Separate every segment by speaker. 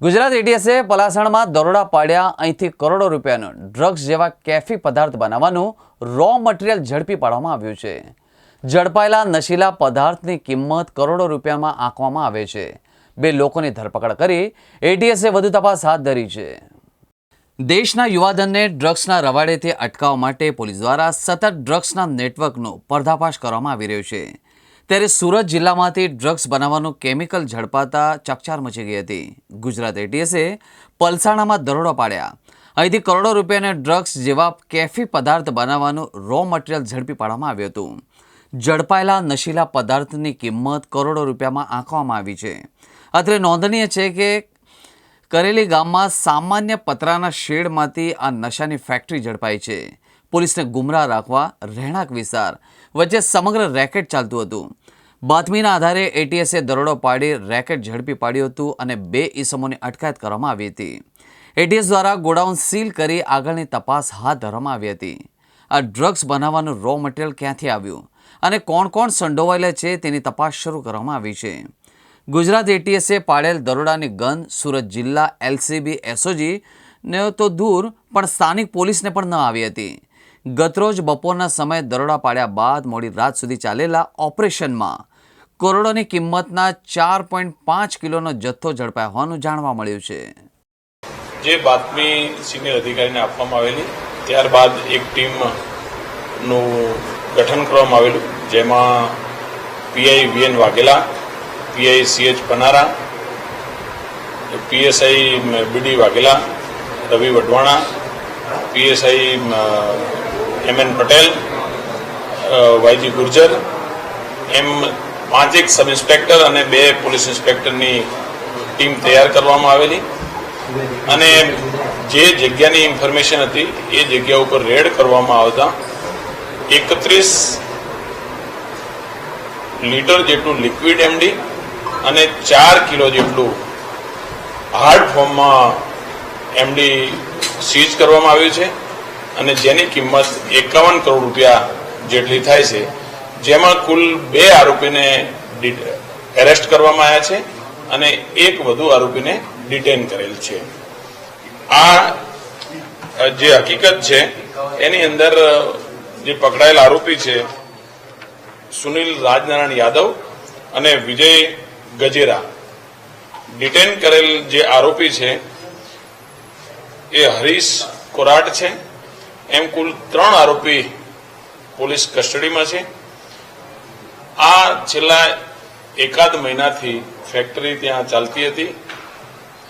Speaker 1: ગુજરાત એટીએસે પલાસણમાં દરોડા પાડ્યા, અહીંથી કરોડો રૂપિયાનું ડ્રગ્સ જેવા કેફી પદાર્થ બનાવવાનું રો મટીરિયલ ઝડપી પાડવામાં આવ્યું છે. ઝડપાયેલા નશીલા પદાર્થની કિંમત કરોડો રૂપિયામાં આંકવામાં આવે છે. બે લોકોની ધરપકડ કરી એટીએસે વધુ તપાસ હાથ ધરી છે. દેશના યુવાધનને ડ્રગ્સના રવાડેથી અટકાવવા માટે પોલીસ દ્વારા સતત ડ્રગ્સના નેટવર્કનો પર્દાફાશ કરવામાં આવી રહ્યો છે. ત્યારે સુરત જિલ્લામાંથી ડ્રગ્સ બનાવવાનું કેમિકલ ઝડપાતા ચકચાર મચી ગઈ હતી. ગુજરાત એટીએસે પલસાણામાં દરોડો પાડ્યા. અહીંથી કરોડો રૂપિયાના ડ્રગ્સ જેવા કેફી પદાર્થ બનાવવાનું રો મટીરિયલ ઝડપી પાડવામાં આવ્યું હતું. ઝડપાયેલા નશીલા પદાર્થની કિંમત કરોડો રૂપિયામાં આંકવામાં આવી છે. અત્રે નોંધનીય છે કે કરેલી ગામમાં સામાન્ય પતરાના શેડમાંથી આ નશાની ફેક્ટરી ઝડપાઈ છે. પોલીસને ગુમરાહ રાખવા રહેણાંક વિસ્તાર વચ્ચે સમગ્ર રેકેટ ચાલતું હતું. બાતમીના આધારે એટીએસે દરોડો પાડી રેકેટ ઝડપી પાડ્યું હતું અને બે ઈસમોની અટકાયત કરવામાં આવી હતી. એટીએસ દ્વારા ગોડાઉન સીલ કરી આગળની તપાસ હાથ ધરવામાં આવી હતી. આ ડ્રગ્સ બનાવવાનું રો મટીરિયલ ક્યાંથી આવ્યું અને કોણ કોણ સંડોવાયેલા છે તેની તપાસ શરૂ કરવામાં આવી છે. ગુજરાત એટીએસે પાડેલ દરોડાની ગંધ સુરત જિલ્લા એલસીબી એસઓજી ને તો દૂર, પણ સ્થાનિક પોલીસને પણ ન આવી હતી. ગતરોજ બપોરના સમયે દરોડા પાડ્યા બાદ મોડી રાત સુધી ચાલેલા ઓપરેશનમાં કરોડોની કિંમતના ચાર પોઈન્ટ પાંચ કિલોનો જથ્થો ઝડપાયો હોવાનું જાણવા મળ્યું છે.
Speaker 2: જે બાતમી સિનિયર અધિકારીને આપવામાં આવેલી, ત્યારબાદ એક ટીમનું ગઠન કરવામાં આવેલું, જેમાં PI VN Vaghela, PI CH Panara, PSI BD Vaghela, Ravi Vadhwana, PSI M N Patel YG Gurjar એમ પાંચેક સબ ઇન્સ્પેક્ટર અને બે પોલીસ ઇન્સ્પેક્ટરની ટીમ તૈયાર કરવામાં આવેલી. અને જે જગ્યાની ઇન્ફોર્મેશન હતી, એ જગ્યા ઉપર રેડ કરવામાં આવતા એકત્રીસ લીટર જેટલું લિક્વિડ એમડી અને ચાર કિલો જેટલું હાર્ડ ફોર્મમાં એમડી સીઝ કરવામાં આવ્યું છે. અને જેની કિંમત એકાવન કરોડ રૂપિયા જેટલી થાય છે, જેમાં કુલ બે આરોપીને એરેસ્ટ કરવામાં આવ્યા છે અને એક વધુ આરોપીને ડિટેન કરેલ છે. આ જે હકીકત છે, એની અંદર જે પકડાયેલ આરોપી છે, સુનિલ રાજનારાયણ યાદવ અને વિજય ગજેરા. ડિટેન કરેલ જે આરોપી છે, એ હરીશ કોરાટ છે. એમ કુલ ત્રણ આરોપી પોલીસ કસ્ટડીમાં છે. આ છેલ્લા એકાદ મહિનાથી ફેક્ટરી ત્યાં ચાલતી હતી.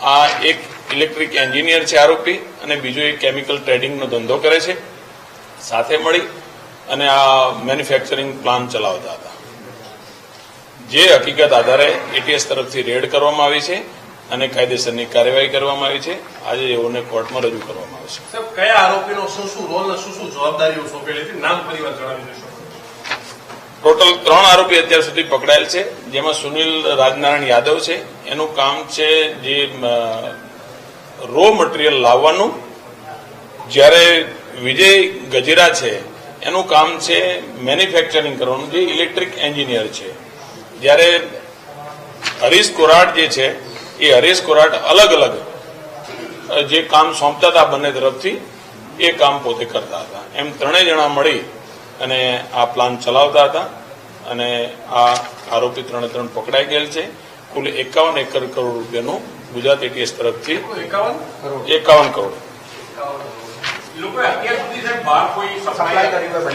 Speaker 2: આ એક ઇલેક્ટ્રિક એન્જિનિયર છે આરોપી અને બીજો એક કેમિકલ ટ્રેડિંગનો ધંધો કરે છે. સાથે મળી અને આ મેન્યુફેક્ચરિંગ પ્લાન ચલાવતા હતા. જે હકીકત આધારે એટીએસ તરફથી રેડ કરવામાં આવી છે. અને કાયદેસરની કાર્યવાહી કરવામાં આવી છે. આજે એઓને કોર્ટમાં રજૂ કરવામાં આવશે.
Speaker 3: સાહેબ કયા આરોપીનો શું શું રોલ શું શું જવાબદારીઓ સોંપેલી હતી? નામ પરિવાર જણાવી દેશો.
Speaker 2: ટોટલ ત્રણ આરોપી અત્યાર સુધી પકડાયેલ છે જેમાં સુનિલ રાજનારાયણ યાદવ છે. એનું કામ છે જે રો મટીરિયલ લાવવાનું. જ્યારે વિજય ગજેરા છે એનું કામ છે મેન્યુફેક્ચરિંગ કરવાનું. જે ઇલેક્ટ્રિક એન્જિનિયર છે. જ્યારે હરીશ કોરાટ જે છે એ હરીશ કોરાટ અલગ અલગ જે કામ સોંપતા હતા બંને તરફથી એ કામ પોતે કરતા હતા. એમ ત્રણેય જણા મળી અને આ પ્લાન ચલાવતા હતા અને આ આરોપી ત્રણે ત્રણ પકડાઈ ગયેલ છે. કુલ એકાવન એકર કરોડ રૂપિયાનું ગુજરાત એટીએસ તરફથી
Speaker 3: એકાવન
Speaker 2: કરોડ?
Speaker 3: લોકોએ અત્યાર સુધી સાહેબ બહાર કોઈ સપ્લાય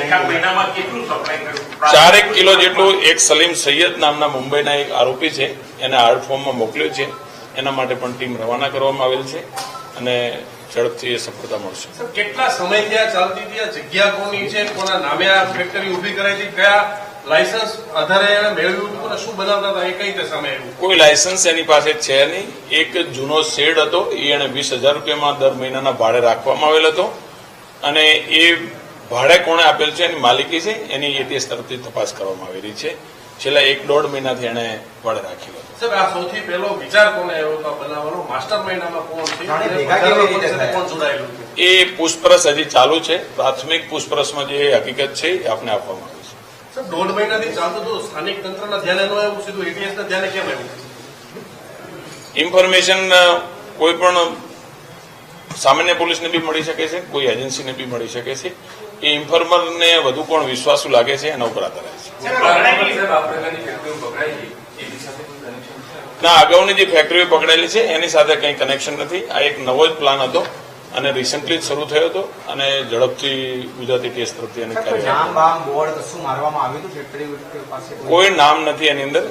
Speaker 3: એકાદ મહિનામાં કેટલું સપ્લાય કર્યું?
Speaker 2: ચારેક કિલો જેટલું એક સલીમ સૈયદ નામના મુંબઈના એક આરોપી છે. એને આર્ટ ફોર્મમાં મોકલ્યો છે. એના માટે પણ ટીમ રવાના કરવામાં આવેલ છે અને ઝડપથી એ સફળતા મળશે.
Speaker 3: કેટલા સમય ત્યાં ચાલતી હતી? આ જગ્યા કોની છે? કોના નામે આ ફેક્ટરી ઊભી કરાઈ હતી? કયા લાયસન્સ આધારે એણે મેળવ્યું હતું અને શું બનાવતા હતા? એ કઈ રીતે સમય
Speaker 2: કોઈ લાયસન્સ એની પાસે છે નહીં. એક જૂનો શેડ હતો. એ એને વીસ હજાર રૂપિયામાં દર મહિનાના ભાડે રાખવામાં આવેલ હતો. અને એ ભાડે કોણે આપેલ છે? એની માલિકી છે. એની એટીએસ તરફથી તપાસ કરવામાં આવી રહી છે. છેલ્લા એક દોઢ મહિનાથી એણે ભાડે રાખેલો હતો.
Speaker 3: સાહેબ આ સૌથી પહેલો વિચાર કોને આવ્યો બનાવવાનો? માસ્ટર કોણ છે?
Speaker 2: એ પૂછપરછ હજી ચાલુ છે. પ્રાથમિક પૂછપરછમાં જે હકીકત છે એ આપને આપવામાં આવી છે.
Speaker 3: સાહેબ દોઢ મહિનાથી ચાલતું હતું સ્થાનિક તંત્રના ધ્યાને ન આવ્યું સીધું એટીએસના ધ્યાને કેમ આવ્યું?
Speaker 2: ઇન્ફોર્મેશન કોઈ પણ સામાન્ય પોલીસને બી મળી શકે છે કોઈ એજન્સીને બી મળી શકે છે. એ ઇન્ફોર્મરને વધુ કોણ વિશ્વાસુ લાગે છે એના ઉપર આધાર છે. ના અગાઉની જે ફેક્ટરીઓ પકડાયેલી છે એની સાથે કંઈ કનેક્શન નથી. આ એક નવો જ પ્લાન હતો અને રિસન્ટલી જ શરૂ થયો હતો અને ઝડપથી ગુજરાતી ટેસ્ટ તરફથી એની કાર્યવાહી
Speaker 4: નામ બામ બોર્ડ કશું મારવામાં આવ્યું હતું? ફેક્ટરી પાસે
Speaker 2: કોઈ નામ નથી એની અંદર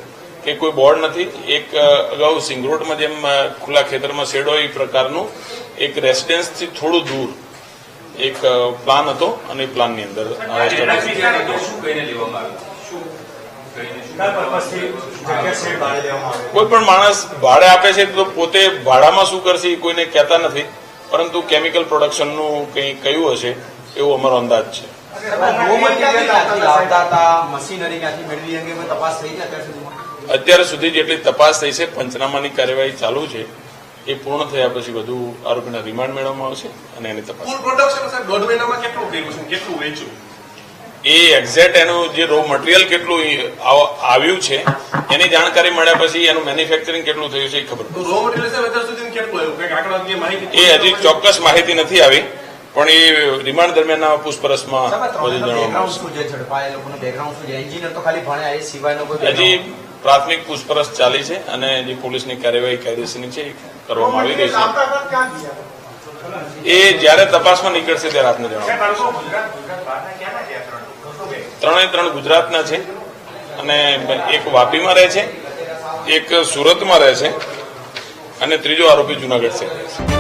Speaker 2: કે કોઈ બોર્ડ નથી. એક અગાઉ સિંગરોડમાં જેમ ખુલ્લા ખેતરમાં શેડો એ પ્રકારનું એક રેસિડેન્સથી થોડું દૂર એક પ્લાન હતો અને એ પ્લાનની અંદર કોઈ પણ માણસ ભાડે આપે છે તો પોતે ભાડામાં શું કરશે એ કોઈને કહેતા નથી. પરંતુ કેમિકલ પ્રોડક્શનનું કંઈ કયું હશે, એવો અમારો અંદાજ છે.
Speaker 4: અત્યાર
Speaker 2: સુધી જેટલી તપાસ થઈ છે, પંચનામાની કાર્યવાહી ચાલુ છે, એ પૂર્ણ થયા પછી વધુ આરોપીના રિમાન્ડ મેળવવામાં આવશે અને એની તપાસ
Speaker 3: પ્રોડક્શન દોઢ મહિનામાં કેટલું કેટલું વેચ્યું?
Speaker 2: એ એક્ઝેક્ટ એનું જે રો મટીરિયલ કેટલું આવ્યું છે એની જાણકારી મળ્યા પછી એનું મેન્યુફેક્ચરિંગ કેટલું થયું છે એ ખબર એ હજી ચોક્કસ માહિતી નથી આવી પણ એ રિમાન્ડ દરમિયાન પૂછપરછમાં હજી પ્રાથમિક પૂછપરછ ચાલી છે અને જે પોલીસની કાર્યવાહી કાયદેસરની છે એ કરવામાં આવી રહી છે. એ જ્યારે તપાસમાં નીકળશે ત્યારે આપને જણાવવામાં ત્રણે ત્રણ ગુજરાતના છે અને એક વાપીમાં રહે છે, એક સુરતમાં રહે છે અને ત્રીજો આરોપી જુનાગઢ છે.